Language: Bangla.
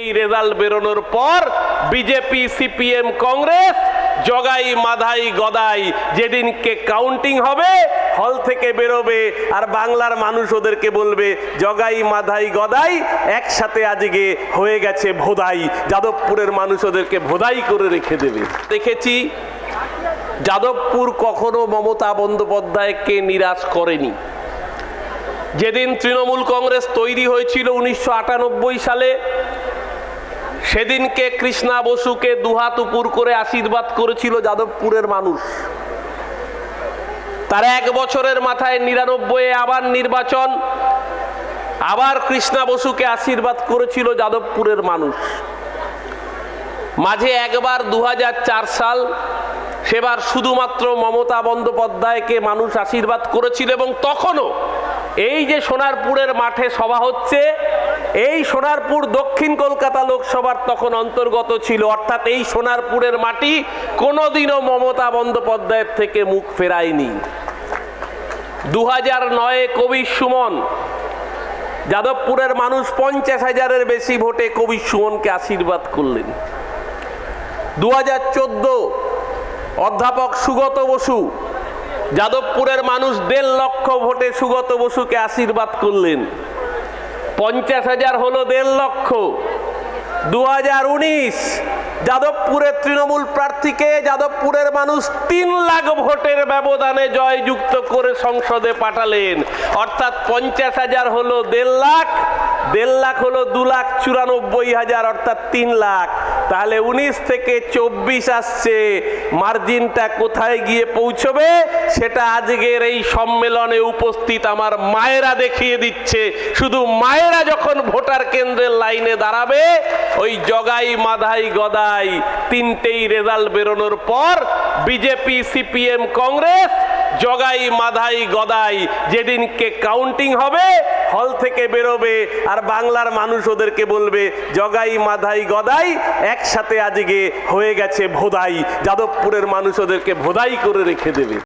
এই রেজাল্ট বেরোনোর পর বিজেপি, সিপিএম, কংগ্রেস জগাই, মাধাই, গদাই যেদিনকে কাউন্টিং হবে হল থেকে বেরোবে আর বাংলার মানুষ ওদেরকে বলবে, জগাই, মাধাই, গদাই একসাথে আজকে হয়ে গেছে ভোদাই। যাদবপুরের মানুষ ওদেরকে ভোদাই করে রেখে দেবে। দেখেছি, যাদবপুর কখনো মমতা বন্দ্যোপাধ্যায়কে নিরাশ করেনি। যেদিন তৃণমূল কংগ্রেস তৈরি হয়েছিল উনিশশো আটানব্বই সালে সেদিনকে কৃষ্ণা বসুকে দুহাত উপর করে আশীর্বাদ করেছিল যাদবপুরের মানুষ। তার এক বছরের মাথায় নিরানব্বই আবার নির্বাচন, আবার কৃষ্ণা বসুকে আশীর্বাদ করেছিল যাদবপুরের মানুষ। মাঝে একবার দু হাজার চার সাল সেবার শুধুমাত্র মমতা বন্দ্যোপাধ্যায়কে মানুষ আশীর্বাদ করেছিল এবং তখনও এই যে সোনারপুরের মাঠে সভা হচ্ছে, এই সোনারপুর দক্ষিণ কলকাতা লোকসভার তখন অন্তর্গত ছিল। অর্থাৎ এই সোনারপুরের মাটি কোনোদিনও মমতা বন্দ্যোপাধ্যায়ের থেকে মুখ ফেরায়নি। দু হাজার নয়ে কবি সুমন, যাদবপুরের মানুষ পঞ্চাশ হাজারের বেশি ভোটে কবি সুমনকে আশীর্বাদ করলেন। দু হাজার চোদ্দ অধ্যাপক সুগত বসু যাদবপুরের মানুষ দেড় লক্ষ ভোটে সুগত বসুকে আশীর্বাদ করলেন। পঞ্চাশ হাজার হলো দেড় লক্ষ। দু হাজার উনিশ যাদবপুরের তৃণমূল প্রার্থীকে যাদবপুরের মানুষ তিন লাখ ভোটের ব্যবধানে জয়যুক্ত করে সংসদে পাঠালেন। অর্থাৎ পঞ্চাশ হাজার হলো দেড় লাখ দেড় লাখ হলো দু লাখ চুরানব্বই হাজার, অর্থাৎ তিন লাখ। তাহলে উনিশ থেকে চব্বিশ আসছে। মার্জিনটা কোথায় গিয়ে পৌঁছবে? সেটা আজকের এই সম্মেলনে উপস্থিত আমার মায়েরা দেখিয়ে দিচ্ছে। শুধু মায়েরা যখন ভোটার কেন্দ্রের লাইনে দাঁড়াবে, ওই জগাই, মাধাই, গদাই তিনটেই রেজাল্ট বেরোনোর পর বিজেপি, সিপিএম, কংগ্রেস জগাই, মাধাই, গদাই যেদিনকে কাউন্টিং হবে হল থেকে বেরোবে, আর বাংলার মানুষ ওদেরকে বলবে, জগাই, মাধাই, গদাই, একসাথে আজকে হয়ে গেছে ভোদাই। যাদবপুরের মানুষ ওদেরকে ভোদাই করে রেখে দেবে।